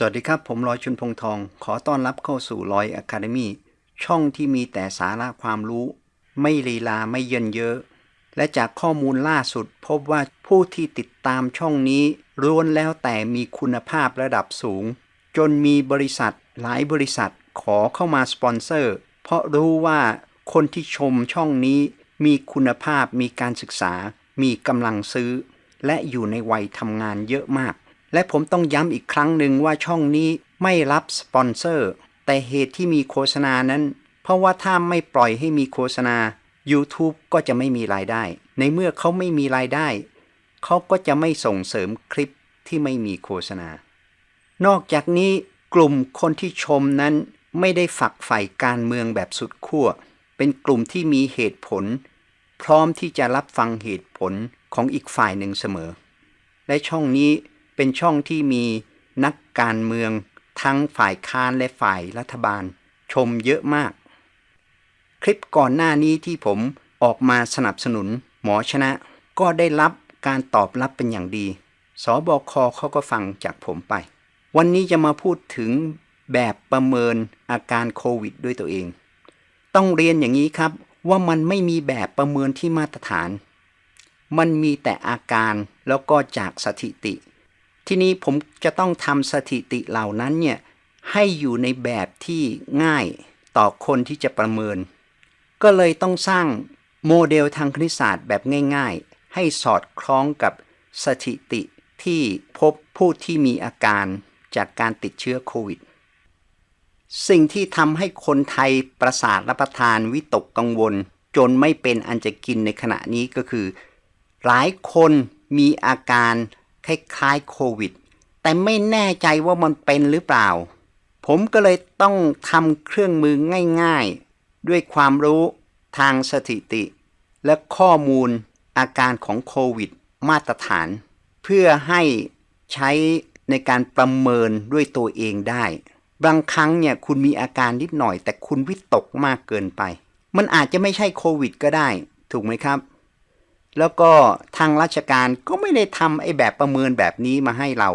สวัสดีครับ ผมลอยชุนพงทอง ขอต้อนรับเข้าสู่ลอยอะคาเดมีช่องที่มีแต่สาระความรู้ ไม่ลีลาไม่เยินเยอะ และจากข้อมูลล่าสุด พบว่าผู้ที่ติดตามช่องนี้ล้วนแล้วแต่มีคุณภาพระดับสูง จนมีบริษัทหลายบริษัทขอเข้ามาสปอนเซอร์ เพราะรู้ว่าคนที่ชมช่องนี้ มีคุณภาพมีการศึกษา มีกำลังซื้อ และอยู่ในวัยทำงานเยอะมาก และผมต้องย้ำอีกครั้งหนึ่งว่าช่องนี้ไม่รับสปอนเซอร์ แต่เหตุที่มีโฆษณานั้น เพราะว่าถ้าไม่ปล่อยให้มีโฆษณา YouTube ก็จะไม่มีรายได้ ในเมื่อเขาไม่มีรายได้ เขาก็จะไม่ส่งเสริมคลิปที่ไม่มีโฆษณา นอกจากนี้กลุ่มคนที่ชมนั้นไม่ได้ฝักใฝ่การเมืองแบบสุดขั้ว เป็นกลุ่มที่มีเหตุผล พร้อมที่จะรับฟังเหตุผลของอีกฝ่ายหนึ่งเสมอ และช่องนี้ เป็นช่องที่มีนักการเมืองทั้งฝ่ายค้านและฝ่ายรัฐบาล ชมเยอะมาก คลิปก่อนหน้านี้ที่ผมออกมาสนับสนุนหมอชนะ ก็ได้รับการตอบรับเป็นอย่างดี สบคเขาก็ฟังจากผมไป วันนี้จะมาพูดถึงแบบประเมินอาการโควิดด้วยตัวเอง ต้องเรียนอย่างนี้ครับว่ามันไม่มีแบบประเมินที่มาตรฐาน มันมีแต่อาการแล้วก็จากสถิติ ทีนี้ผมจะต้องทำสถิติเหล่านั้นเนี่ยให้อยู่ในแบบที่ง่ายต่อคนที่จะประเมิน ก็เลยต้องสร้างโมเดลทางคณิตศาสตร์แบบง่าย ๆ ให้สอดคล้องกับสถิติที่พบผู้ที่มีอาการจากการติดเชื้อโควิด สิ่งที่ทำให้คนไทยประสาทรับประทานวิตกกังวล จนไม่เป็นอันจะกินในขณะนี้ก็คือ หลายคนมีอาการ คล้ายๆโควิด แต่ไม่แน่ใจว่ามันเป็นหรือเปล่า ผมก็เลยต้องทำเครื่องมือง่ายๆ ด้วยความรู้ทางสถิติ และข้อมูลอาการของโควิด มาตรฐาน เพื่อให้ใช้ในการประเมินด้วยตัวเองได้ บางครั้งเนี่ยคุณมีอาการนิดหน่อย แต่คุณวิตกมากเกินไป มันอาจจะไม่ใช่โควิด ก็ได้ ถูกไหมครับ แล้วก็ทางราชการก็ไม่ได้ทำไอ้แบบประเมินแบบนี้มาให้เรา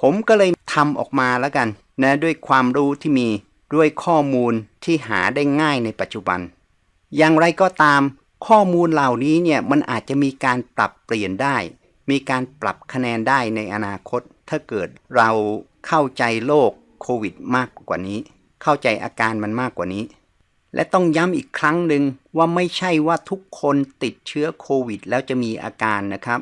ผมก็เลยทำออกมาแล้วกันนะด้วยความรู้ที่มีด้วยข้อมูลที่หาได้ง่ายในปัจจุบัน อย่างไรก็ตามข้อมูลเหล่านี้เนี่ยมันอาจจะมีการปรับเปลี่ยนได้ มีการปรับคะแนนได้ในอนาคต ถ้าเกิดเราเข้าใจโรคโควิดมากกว่านี้ เข้าใจอาการมันมากกว่านี้ และต้องย้ำอีกครั้งหนึ่งว่าไม่ใช่ว่าทุกคนติดเชื้อโควิด แล้วจะมีอาการนะครับ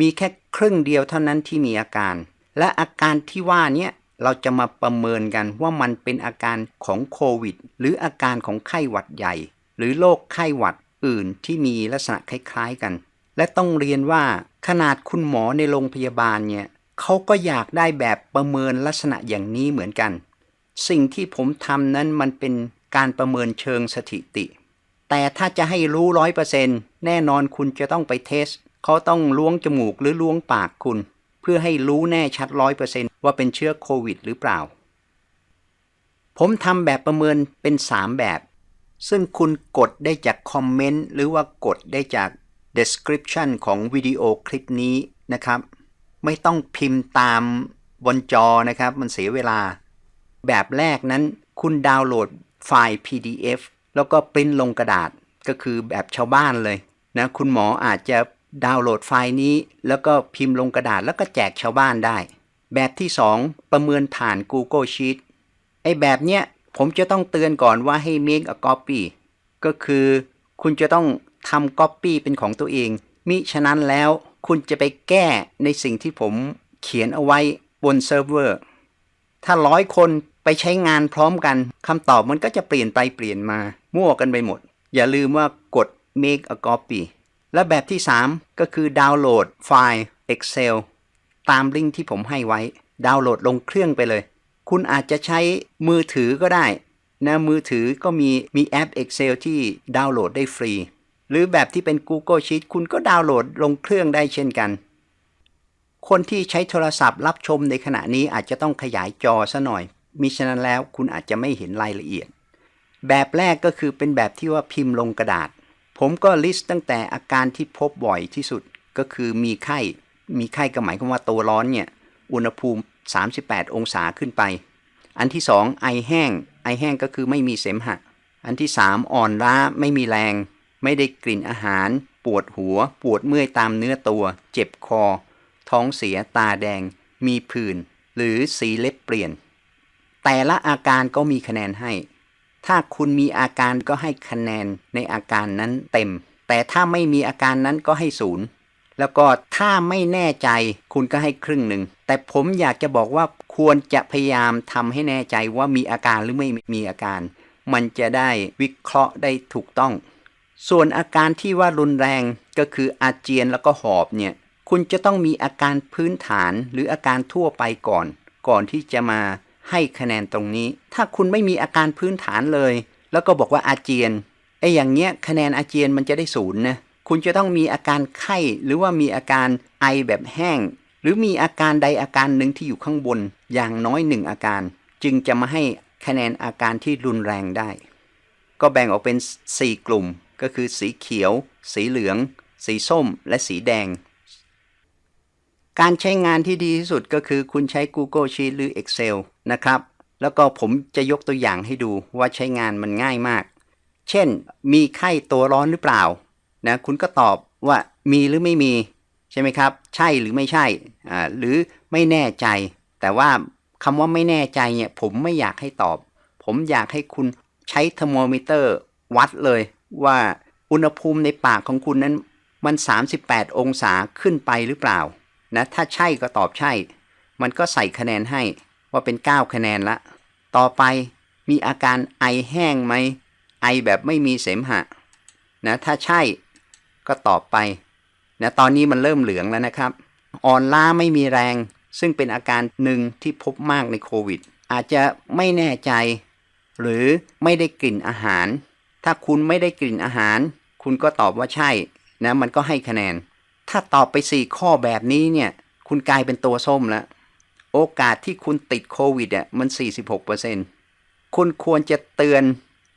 มีแค่ครึ่งเดียวเท่านั้นที่มีอาการ และอาการที่ว่านี้เราจะมาประเมินกันว่ามันเป็นอาการของโควิด หรืออาการของไข้หวัดใหญ่ หรือโรคไข้หวัดอื่นที่มีลักษณะคล้ายๆกัน และต้องเรียนว่าขนาดคุณหมอในโรงพยาบาลเนี่ยเขาก็อยากได้แบบประเมินลักษณะอย่างนี้เหมือนกัน สิ่งที่ผมทำนั้นมันเป็น การประเมินเชิงสถิติ แต่ถ้าจะให้รู้ร้อยเปอร์เซ็นต์แน่นอนคุณจะต้องไปเทสเขาต้องล้วงจมูกหรือล้วงปากคุณ เพื่อให้รู้แน่ชัดร้อยเปอร์เซ็นต์ว่าเป็นเชื้อโควิดหรือเปล่า ผมทำแบบประเมินเป็น 3 แบบ ซึ่งคุณกดได้จากคอมเมนต์หรือว่ากดได้จาก description ของวิดีโอคลิปนี้นะครับ ไม่ต้องพิมพ์ตามบนจอนะครับ มันเสียเวลา แบบแรกนั้นคุณดาวน์โหลด ไฟล์ PDF แล้วก็ปริ้นลงกระดาษก็คือแบบชาวบ้านเลยนะคุณหมออาจจะดาวน์โหลดไฟล์นี้ แล้วก็พิมพ์ลงกระดาษแล้วก็แจกชาวบ้านได้ แบบที่ 2 ประเมินผ่าน Google Sheet ไอ้แบบเนี้ยผมจะต้องเตือนก่อนว่าให้ make a copy ก็คือคุณจะต้องทำ copy เป็นของตัวเอง มิฉะนั้นแล้วคุณจะไปแก้ในสิ่งที่ผมเขียนเอาไว้บนเซิร์ฟเวอร์ ถ้าร้อยคน ไปใช้งานพร้อมกันคำตอบมันก็จะเปลี่ยนไปเปลี่ยนมา มั่วกันไปหมด อย่าลืมว่ากด make a copy และแบบที่ 3 ก็คือดาวน์โหลดไฟล์ Excel ตามลิงก์ที่ผมให้ไว้ ดาวน์โหลดลงเครื่องไปเลย คุณอาจจะใช้มือถือก็ได้นะมือถือก็มีมีแอป Excel ที่ดาวน์โหลดได้ฟรี หรือแบบที่เป็น Google Sheet คุณก็ดาวน์โหลดลงเครื่องได้เช่นกัน คนที่ใช้โทรศัพท์รับชมในขณะนี้อาจจะต้องขยายจอซะหน่อย มิฉะนั้นแล้วคุณอาจจะไม่เห็นรายละเอียด แบบแรกก็คือเป็นแบบที่ว่าพิมพ์ลงกระดาษ ผมก็ลิสต์ตั้งแต่อาการที่พบบ่อยที่สุดก็คือมีไข้ มีไข้ก็หมายความว่าตัวร้อนเนี่ย อุณหภูมิ 38 องศาขึ้นไป อันที่สองไอแห้ง ไอแห้งก็คือไม่มีเสมหะ อันที่สามอ่อนล้า ไม่มีแรง ไม่ได้กลิ่นอาหาร ปวดหัว ปวดเมื่อยตามเนื้อตัว เจ็บคอ ท้องเสีย ตาแดง มีผื่น หรือสีเล็บเปลี่ยน แต่ละอาการก็มีคะแนนให้ ถ้าคุณมีอาการก็ให้คะแนนในอาการนั้นเต็ม แต่ถ้าไม่มีอาการนั้นก็ให้ศูนย์ แล้วก็ถ้าไม่แน่ใจคุณก็ให้ครึ่งหนึ่ง แต่ผมอยากจะบอกว่าควรจะพยายามทำให้แน่ใจว่ามีอาการหรือไม่มีอาการ มันจะได้วิเคราะห์ได้ถูกต้อง ส่วนอาการที่ว่ารุนแรงก็คืออาเจียนแล้วก็หอบเนี่ย คุณจะต้องมีอาการพื้นฐานหรืออาการทั่วไปก่อน ก่อนที่จะมา ให้คะแนนตรงนี้ ถ้าคุณไม่มีอาการพื้นฐานเลย แล้วก็บอกว่าอาเจียนไอ้อย่างเงี้ยคะแนนอาเจียนมันจะได้ศูนย์นะคุณจะต้องมีอาการไข้ หรือว่ามีอาการไอแบบแห้ง หรือมีอาการใดอาการหนึ่งที่อยู่ข้างบนอย่างน้อยหนึ่งอาการ จึงจะมาให้คะแนนอาการที่รุนแรงได้ ก็แบ่งออกเป็น 4 กลุ่มก็คือสีเขียว สีเหลือง สีส้ม และสีแดง การใช้งานที่ดีที่สุดก็คือคุณใช้ Google Sheet หรือ Excel นะครับ แล้วก็ผมจะยกตัวอย่างให้ดูว่าใช้งานมันง่ายมาก เช่น มีไข้ตัวร้อนหรือเปล่า นะ คุณก็ตอบว่ามีหรือไม่มี ใช่ไหมครับ ใช่หรือไม่ใช่ อ่า หรือไม่แน่ใจ แต่ว่าคำว่าไม่แน่ใจเนี่ย ผมไม่อยากให้ตอบ ผมอยากให้คุณใช้เทอร์โมมิเตอร์วัดเลยว่าอุณหภูมิในปากของคุณนั้นมัน 38 องศาขึ้นไปหรือเปล่า นะถ้าใช่ก็ตอบใช่ มันก็ใส่คะแนนให้ว่าเป็น 9 คะแนนละ ต่อไปมีอาการไอแห้งไหม ไอแบบไม่มีเสมหะนะถ้าใช่ก็ตอบไปนะตอนนี้มันเริ่มเหลืองแล้วนะครับ อ่อนล้าไม่มีแรง ซึ่งเป็นอาการหนึ่งที่พบมากในโควิด อาจจะไม่แน่ใจ หรือไม่ได้กลิ่นอาหาร ถ้าคุณไม่ได้กลิ่นอาหาร คุณก็ตอบว่าใช่นะมันก็ให้คะแนน ถ้าตอบไป 4 ข้อแบบนี้เนี่ย คุณกลายเป็นตัวส้มแล้ว โอกาสที่คุณติดโควิดอะมัน 46%คุณควรจะเตือน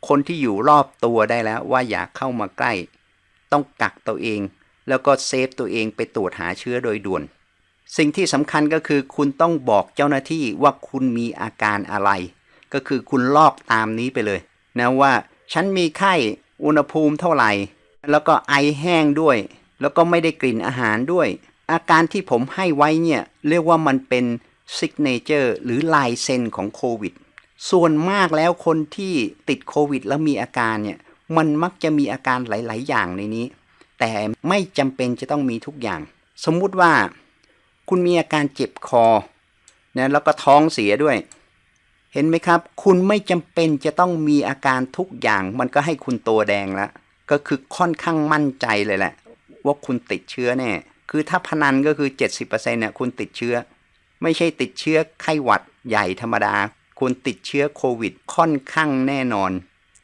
คนที่อยู่รอบตัวได้แล้วว่าอย่าเข้ามาใกล้ ต้องกักตัวเอง แล้วก็เซฟตัวเองไปตรวจหาเชื้อโดยด่วน สิ่งที่สำคัญก็คือคุณต้องบอกเจ้าหน้าที่ว่าคุณมีอาการอะไร ก็คือคุณลอกตามนี้ไปเลยนะว่าฉันมีไข้อุณหภูมิเท่าไหร่ แล้วก็ไอแห้งด้วย แล้วก็ไม่ได้กลิ่นอาหารด้วย อาการที่ผมให้ไว้เนี่ย เรียกว่ามันเป็นซิกเนเจอร์หรือลายเซ็นของโควิด ส่วนมากแล้วคนที่ติดโควิด แล้วมีอาการเนี่ย มันมักจะมีอาการหลาย ๆ อย่างในนี้ แต่ไม่จำเป็นจะต้องมีทุกอย่าง สมมุติว่า คุณมีอาการเจ็บคอนะแล้วก็ท้องเสียด้วย เห็นไหมครับ คุณไม่จำเป็นจะต้องมีอาการทุกอย่าง มันก็ให้คุณตัวแดงแล้วก็คือค่อนข้างมั่นใจเลยแหละ ว่าคุณติดเชื้อแน่คือถ้าพนันก็คือ 70%เนี่ยคุณติดเชื้อ ไม่ใช่ติดเชื้อไข้หวัดใหญ่ธรรมดา คุณติดเชื้อโควิดค่อนข้างแน่นอน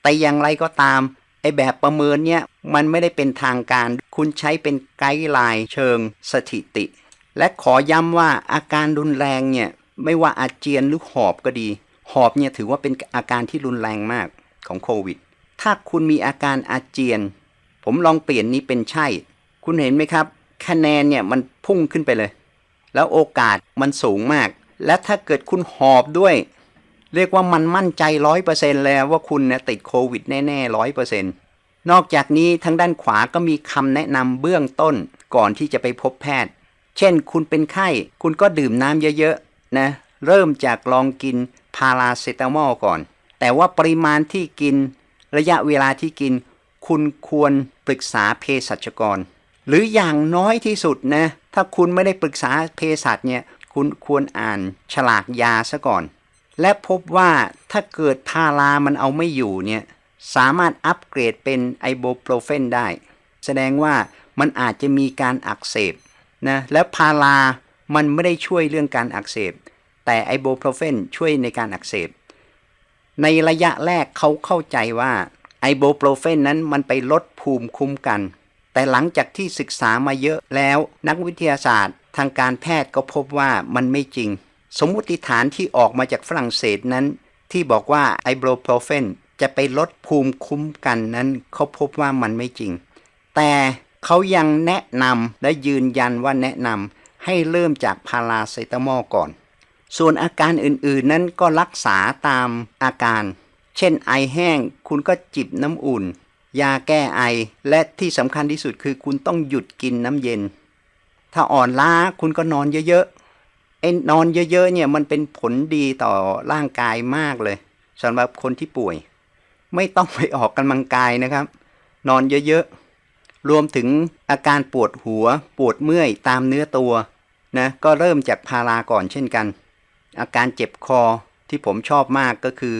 แต่อย่างไรก็ตามไอแบบประเมินเนี่ยมันไม่ได้เป็นทางการ คุณใช้เป็นไกด์ไลน์เชิงสถิติ และขอย้ำว่าอาการรุนแรงเนี่ยไม่ว่าอาเจียนหรือหอบก็ดี หอบเนี่ยถือว่าเป็นอาการที่รุนแรงมากของโควิด ถ้าคุณมีอาการอาเจียน ผมลองเปลี่ยนนี้เป็นใช่ คุณเห็นไหมครับ คะแนนเนี่ยมันพุ่งขึ้นไปเลย แล้วโอกาสมันสูงมาก และถ้าเกิดคุณหอบด้วย เรียกว่ามันมั่นใจร้อยเปอร์เซ็นแล้วว่าคุณเนี่ยติดโควิดแน่ๆร้อยเปอร์เซ็นต์นอกจากนี้ทางด้านขวาก็มีคำแนะนำเบื้องต้นก่อนที่จะไปพบแพทย์ เช่น คุณเป็นไข้ คุณก็ดื่มน้ำเยอะๆนะเริ่มจากลองกินพาราเซตามอลก่อน แต่ว่าปริมาณที่กิน ระยะเวลาที่กิน คุณควรปรึกษาเภสัชกร หรืออย่างน้อยที่สุดนะถ้าคุณไม่ได้ปรึกษาเภสัชเนี่ยคุณควรอ่านฉลากยาซะก่อน และพบว่าถ้าเกิดพารามันเอาไม่อยู่เนี่ยสามารถอัปเกรดเป็นไอโบโปรเฟนได้ แสดงว่ามันอาจจะมีการอักเสบนะและพารามันไม่ได้ช่วยเรื่องการอักเสบ แต่ไอโบโปรเฟนช่วยในการอักเสบ ในระยะแรกเขาเข้าใจว่าไอโบโปรเฟนนั้นมันไปลดภูมิคุ้มกัน แต่หลังจากที่ศึกษามาเยอะแล้วนักวิทยาศาสตร์ ทางการแพทย์ก็พบว่ามันไม่จริง สมมุติฐานที่ออกมาจากฝรั่งเศสนั้น ที่บอกว่าไอโบรโปรเฟนจะไปลดภูมิคุ้มกันนั้นเขาพบว่ามันไม่จริง แต่เขายังแนะนำและยืนยันว่าแนะนำให้เริ่มจากพาราเซตามอลก่อน ส่วนอาการอื่นๆนั้นก็รักษาตามอาการ เช่นไอแห้งคุณก็จิบน้ำอุ่น ยาแก้ไอ และที่สำคัญที่สุดคือคุณต้องหยุดกินน้ำเย็น ถ้าอ่อนล้าคุณก็นอนเยอะๆไอ้นอนเยอะๆเนี่ยมันเป็นผลดีต่อร่างกายมากเลยสำหรับคนที่ป่วย ไม่ต้องไปออกกำลังกายนะครับ นอนเยอะๆรวมถึงอาการปวดหัว ปวดเมื่อยตามเนื้อตัวนะก็เริ่มจากพาราก่อนเช่นกัน อาการเจ็บคอที่ผมชอบมากก็คือ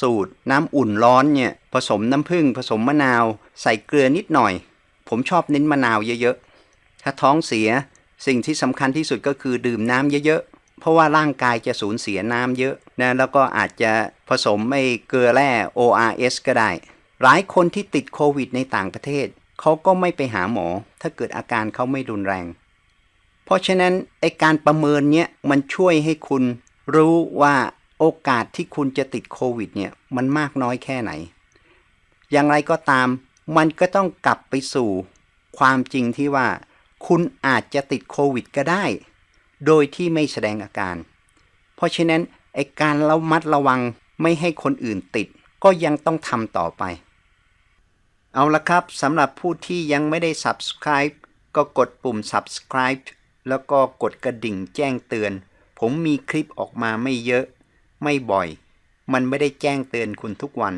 สูตร น้ำอุ่นร้อนเนี่ยผสมน้ำผึ้งผสมมะนาวใส่เกลือนิดหน่อย ผมชอบเน้นมะนาวเยอะๆ ถ้าท้องเสียสิ่งที่สำคัญที่สุดก็คือดื่มน้ำเยอะๆ เพราะว่าร่างกายจะสูญเสียน้ำเยอะนะแล้วก็อาจจะผสมไม่เกลือแร่ ORS ก็ได้ หลายคนที่ติดโควิดในต่างประเทศเขาก็ไม่ไปหาหมอ ถ้าเกิดอาการเขาไม่รุนแรง เพราะฉะนั้นไอการประเมินเนี้ยมันช่วยให้คุณรู้ว่า โอกาสที่คุณจะติดโควิดเนี่ยมันมากน้อยแค่ไหน อย่างไรก็ตาม มันก็ต้องกลับไปสู่ความจริงที่ว่า คุณอาจจะติดโควิดก็ได้ โดยที่ไม่แสดงอาการ เพราะฉะนั้นไอการระมัดระวังไม่ให้คนอื่นติด ก็ยังต้องทำต่อไป เอาละครับสำหรับผู้ที่ยังไม่ได้ subscribe ก็กดปุ่ม subscribe แล้วก็กดกระดิ่งแจ้งเตือน ผมมีคลิปออกมาไม่เยอะ ไม่บ่อย มันไม่ได้แจ้งเตือนคุณทุกวัน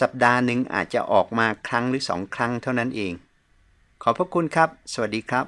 สัปดาห์หนึ่งอาจจะออกมาครั้งหรือสองครั้งเท่านั้นเอง ขอบพระคุณครับ สวัสดีครับ